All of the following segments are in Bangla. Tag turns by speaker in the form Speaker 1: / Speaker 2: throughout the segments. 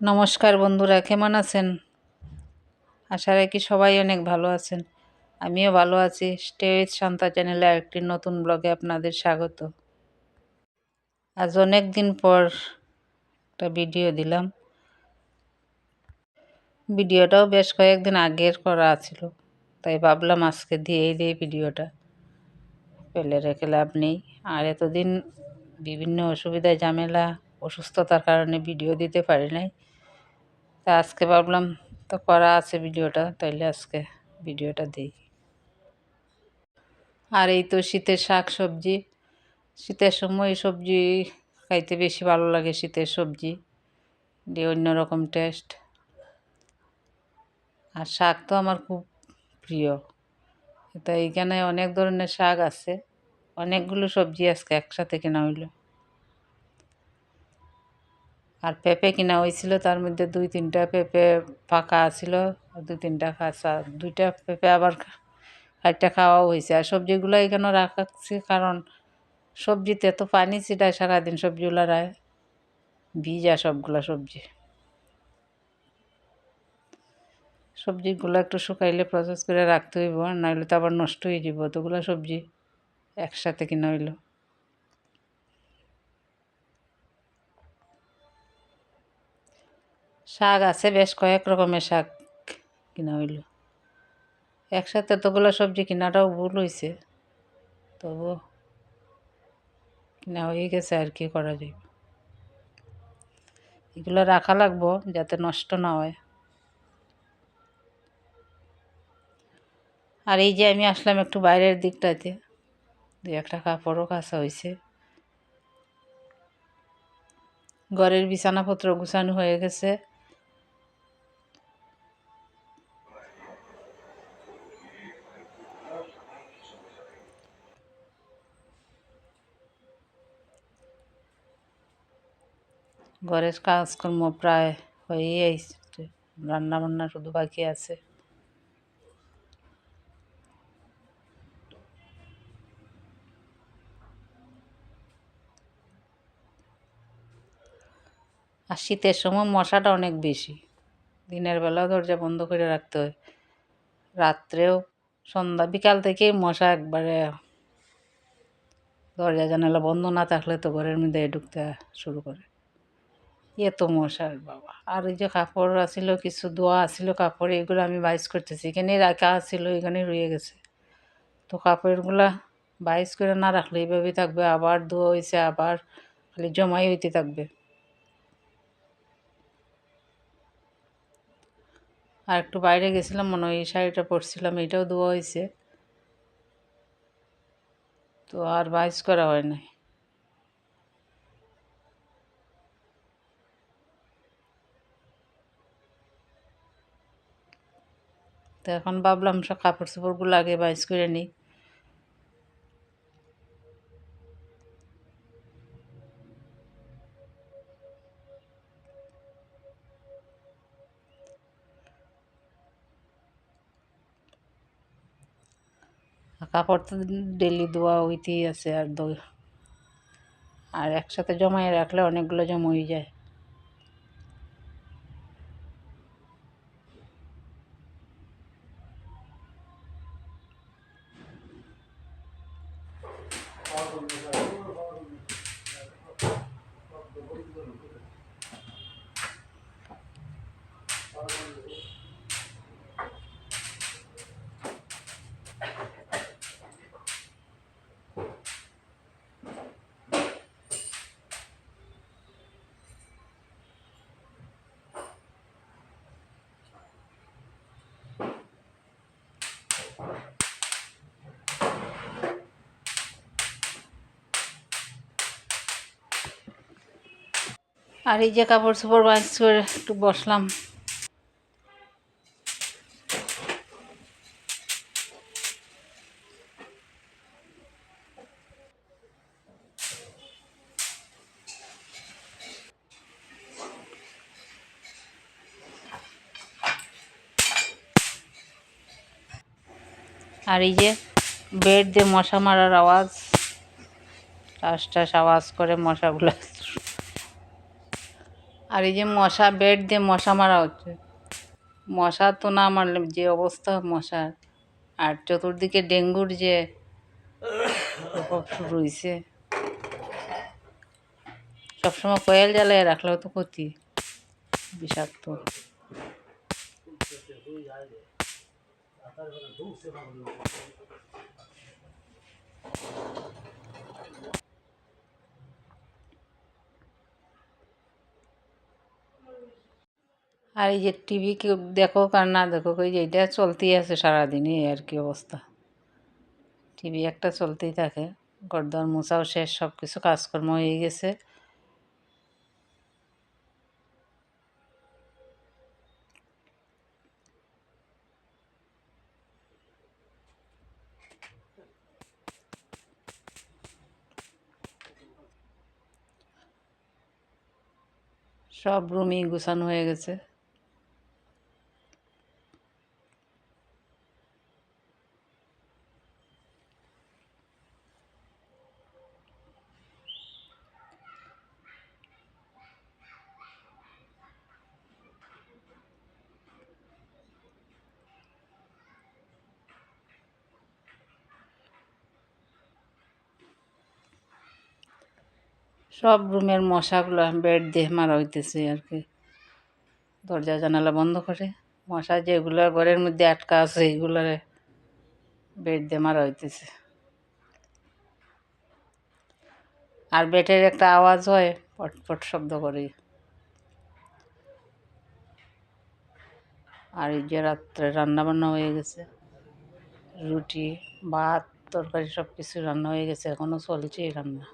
Speaker 1: নমস্কার বন্ধুরা, কেমন আছেন? আশা রাখি সবাই অনেক ভালো আছেন। আমিও ভালো আছি। স্টে উইথ শান্তা চ্যানেলে একটি নতুন ব্লগে আপনাদের স্বাগত। আজ অনেক দিন পর একটা ভিডিও দিলাম। ভিডিওটাও বেশ কয়েকদিন আগের করা ছিল তাই ভাবলাম আজকে দিয়েই দিই ভিডিওটা। ফেলে রেখে লাভ নেই। আর এতদিন বিভিন্ন অসুবিধায় ঝামেলা, অসুস্থতার কারণে ভিডিও দিতে পারি নাই। তা আজকে ভাবলাম তো করা আছে ভিডিওটা, তাইলে আজকে ভিডিওটা দিই। আর এই তো শীতের শাক সবজি শীতের সময় সবজি খাইতে বেশি ভালো লাগে শীতের সবজি, দিয়ে অন্যরকম টেস্ট। আর শাক তো আমার খুব প্রিয়। তো এইখানে অনেক ধরনের শাক আছে, অনেকগুলো সবজি আজকে একসাথে কেনা হইল। আর পেঁপে কিনা হয়েছিল, তার মধ্যে দুই তিনটা পেঁপে পাকা ছিল দুই তিনটা কাঁচা, দুইটা পেঁপে আবার একটা খাওয়াও হয়েছে। আর সবজিগুলো এখানে রাখাচ্ছি কারণ সবজিতে এত পানি ছিটায় সারাদিন, সবজিগুলো রায় ভিজা সবগুলো সবজি। সবজিগুলো একটু শুকাইলে প্রসেস করে রাখতে হইব আর নাহলে তো আবার নষ্ট হয়ে যাব অতগুলো সবজি একসাথে কিনা হইল। শাক আছে, বেশ কয়েক রকমের শাক কিনা হইল। একসাথে এতগুলো সবজি কেনাটাও ভুল হয়েছে তবু কিনা হয়ে গেছে আর কি করা যায়। এগুলো রাখা লাগবো যাতে নষ্ট না হয়। আর এই যে আমি আসলাম একটু বাইরের দিকটাতে দু একটা কাপড়ও কাঁচা হয়েছে ঘরের বিছানাপত্র গুছানো হয়ে গেছে। ঘরের কাজকর্ম প্রায় হয়েই রান্না বান্না শুধু বাকি আছে। আর শীতের সময় মশাটা অনেক বেশি। দিনের বেলাও দরজা বন্ধ করে রাখতে হয়। রাত্রেও সন্ধ্যা, বিকাল থেকেই মশা একবারে দরজা জানালা বন্ধ না থাকলে তো ঘরের মধ্যে ঢুকতে শুরু করে। এত মশার বাবা। আর ওই যে কাপড় আসিল কিছু দোয়া আসিল কাপড় এগুলো আমি বাইস করতেছি। এখানে রাখা আসিল এখানে রয়ে গেছে। তো কাপড়গুলা বাইস করে না রাখলে এইভাবেই থাকবে। আবার ধোয়া হয়েছে আবার খালি জমাই হইতে থাকবে। আর একটু বাইরে গেছিলাম, মনে হয় এই শাড়িটা পরছিলাম, এটাও ধোয়া হয়েছে তো আর বাইস করা হয় নাই। তো এখন ভাবলাম সব কাপড় চোপড়গুলো আগে বাইস করে নিই। কাপড় তো ডেলি ধোয়া হইতেই আছে আর দই আর একসাথে জমায়ে রাখলে অনেকগুলো জমা হয়ে যায়। আর এই যে কাপড় চোপড় বাইস করে একটু বসলাম। আর এই যে বেড দিয়ে মশা মারার আওয়াজ। টাস টাস আওয়াজ করে মশাগুলো। আর এই যে মশা, বেড দিয়ে মশা মারা হচ্ছে। মশা তো না মারলে যে অবস্থা মশার। আর চতুর্দিকে ডেঙ্গুর যে হয়েছে সবসময় কয়েল জ্বালিয়ে রাখলেও তো ক্ষতি, বিষাক্ত। আর এই যে টিভি কেউ দেখো আর না দেখো, ওই যে এটা চলতেই আছে সারাদিনই আর কি অবস্থা। টিভি একটা চলতেই থাকে, গরদর মোছাও শেষ সব কিছু কাজকর্ম হয়ে গেছে। সব রুমই গুছানো হয়ে গেছে। সব রুমের মশাগুলো বেড দিয়ে মারা হইতেছে আর কি। দরজা, জানালা বন্ধ করে। মশা যেগুলো ঘরের মধ্যে আটকা আছে এগুলোরে বেড দিয়ে মারা হইতেছে। আর বেটের একটা আওয়াজ হয়, পটপট শব্দ করে। আর এই যে রাত্রে রান্না বান্না হয়ে গেছে। রুটি, ভাত, তরকারি সব কিছু রান্না হয়ে গেছে এখনও চলছে রান্না।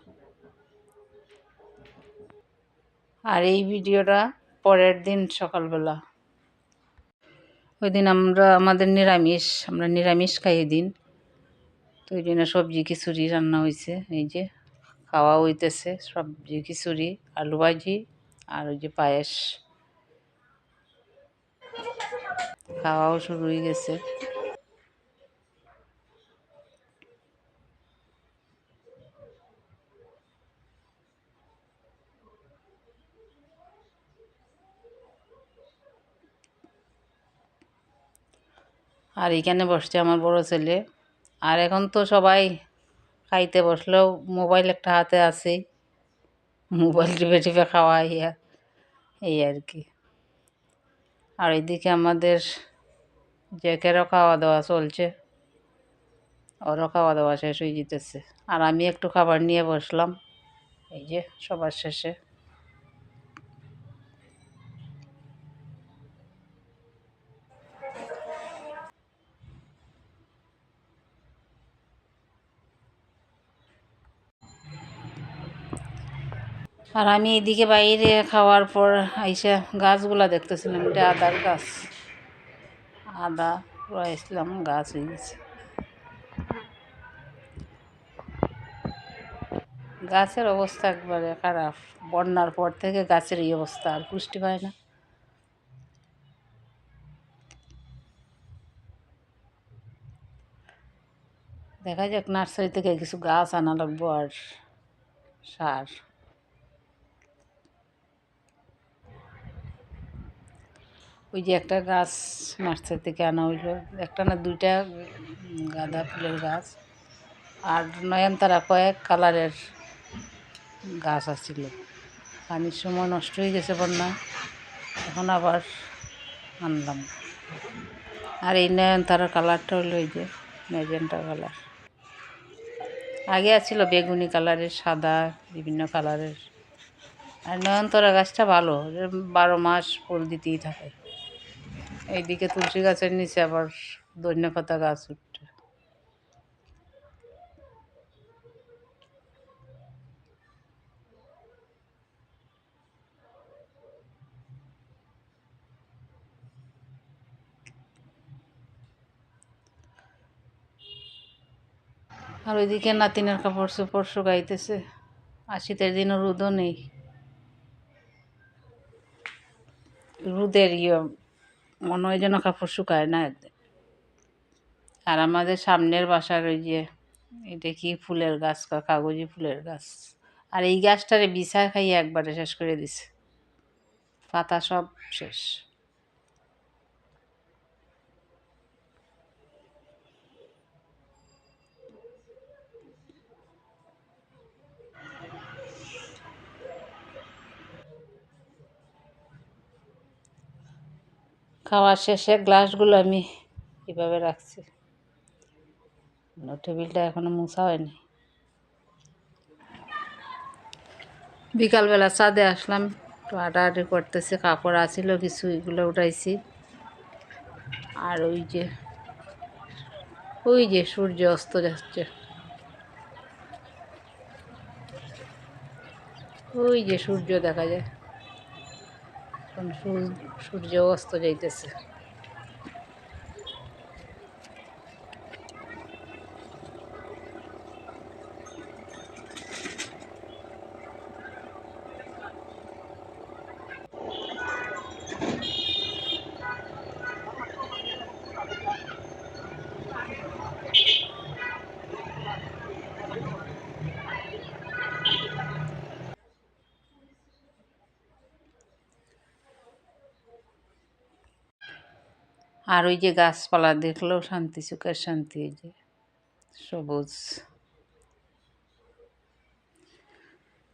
Speaker 1: আর এই ভিডিওটা পরের দিন সকালবেলা। ওই দিন আমরা, আমাদের নিরামিষ, আমরা নিরামিষ খাই দিন। তো ওই জন্য সবজি খিচুড়ি রান্না হয়েছে এই যে খাওয়া হইতেছে সবজি খিচুড়ি, আলু ভাজি আর ওই যে পায়েস। খাওয়াও শুরু হয়ে গেছে। আর এখানে বসছে আমার বড় ছেলে। আর এখন তো সবাই খাইতে বসলেও মোবাইল একটা হাতে আছেই মোবাইল টিপে টিপে খাওয়া ইয়া এই আর কি। আর এদিকে আমাদের জেকেরও খাওয়া দাওয়া চলছে। ওরও খাওয়া দাওয়া শেষ হয়ে যেতেছে। আর আমি একটু খাবার নিয়ে বসলাম। এই যে সবার শেষে। আর আমি এদিকে বাইরে খাওয়ার পর আইসা গাছগুলা দেখতেছিলাম, এটা আদার গাছ। আদা রয়েছিলাম গাছ হয়ে গেছে। গাছের অবস্থা একবারে খারাপ। বন্যার পর থেকে গাছের এই অবস্থা, আর পুষ্টি পায় না। দেখা যাক, নার্সারি থেকে কিছু গাছ আনা লাগবো আর সার। ওই যে একটা গাছ নার্সারি থেকে আনা হইল। একটা না দুইটা গাঁদা ফুলের গাছ আর নয়নতারা কয়েক কালারের গাছ আসছিল পানির সময় নষ্ট হয়ে গেছে বন্যা, এখন আবার আনলাম। আর এই নয়নতারার কালারটা হলো ওই যে ম্যাজেন্টা কালার। আগে আছিল বেগুনি কালারের, সাদা, বিভিন্ন কালারের। আর নয়নতারা গাছটা ভালো, বারো মাস ফুল দিতেই থাকে। এইদিকে তুলসী গাছের নিচে আবার ধন্য পাতা গাছ উঠছে। আর ওইদিকে নাতিনের কাপড় চোপড় শুকাইতেছে। আর শীতের দিনও রোদও নেই। রোদের ইয়ে মনে হয় যেন কাপড় শুকায় না আর আমাদের সামনের বাসার ওই যে, এটা কি ফুলের গাছ কাগজি ফুলের গাছ। আর এই গাছটারে বিছা খাইয়ে একবারে শেষ করে দিছে। পাতা সব শেষ। খাওয়ার শেষে গ্লাসগুলো আমি এভাবে রাখছি। টেবিলটা এখনও মোছা হয়নি। বিকালবেলা ছাদে আসলাম, একটু হাঁটাহাঁটি করতেছে, কাপড় আছিল, কিছু এগুলো উঠাইছি। আর ওই যে ওই যে সূর্য অস্ত যাচ্ছে। ওই যে সূর্য দেখা যায়। এখন সূর- সূর্য অস্ত যাইতেছে। আর ওই যে গাছপালা দেখলেও শান্তি, সুখের শান্তি ওই যে সবুজ।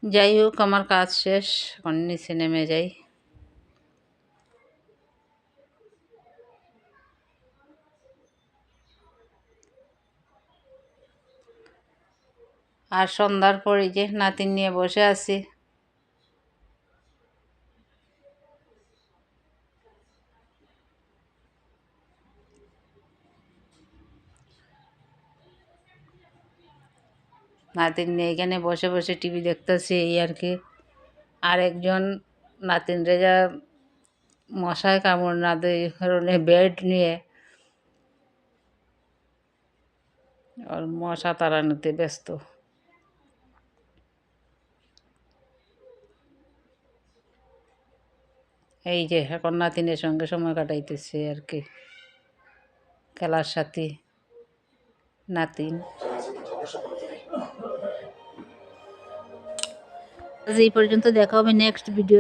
Speaker 1: যাই হোক, আমার কাজ শেষ, এখন নিচে নেমে যাই। আর সন্ধ্যার পর যে নাতিন নিয়ে বসে আছি। নাতিন এখানে বসে বসে টিভি দেখতেছি এই আর কি। আর একজন নাতিন রেজা মশায় কামড় না দেয় কারণে বেড নিয়ে ওর মশা তাড়ানোতে ব্যস্ত। এই যে এখন নাতিনের সঙ্গে সময় কাটাইতেছে আর কি। খেলার সাথে নাতিন। আজ এই পর্যন্ত দেখা হবে নেক্সট ভিডিও